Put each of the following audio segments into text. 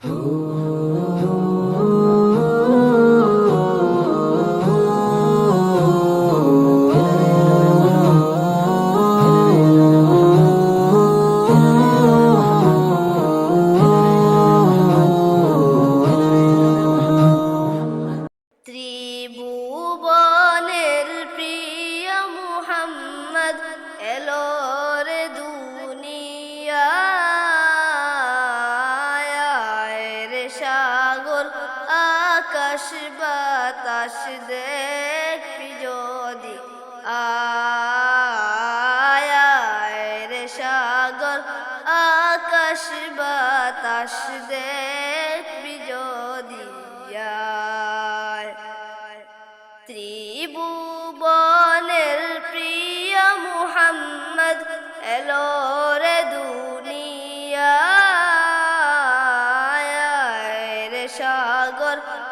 ত্রিভুবনের সাগর, আকাশ বাতাস দেখবি যদি। আয় সাগর, আকাশ বাতাস দেখবি যদি। ত্রিভুবনের প্রিয় মুহাম্মদ, এলো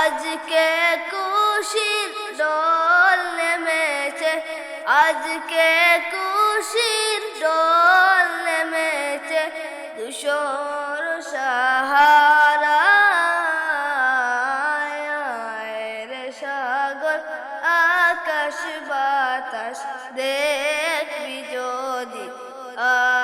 আজকে খুশির ডল নেমেছে, আজকে খুশির ডল নেমেছে, দুশোর সাহারা সাগর, আকাশ বাতাস দেখবি যদি আয়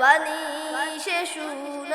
把你写书呢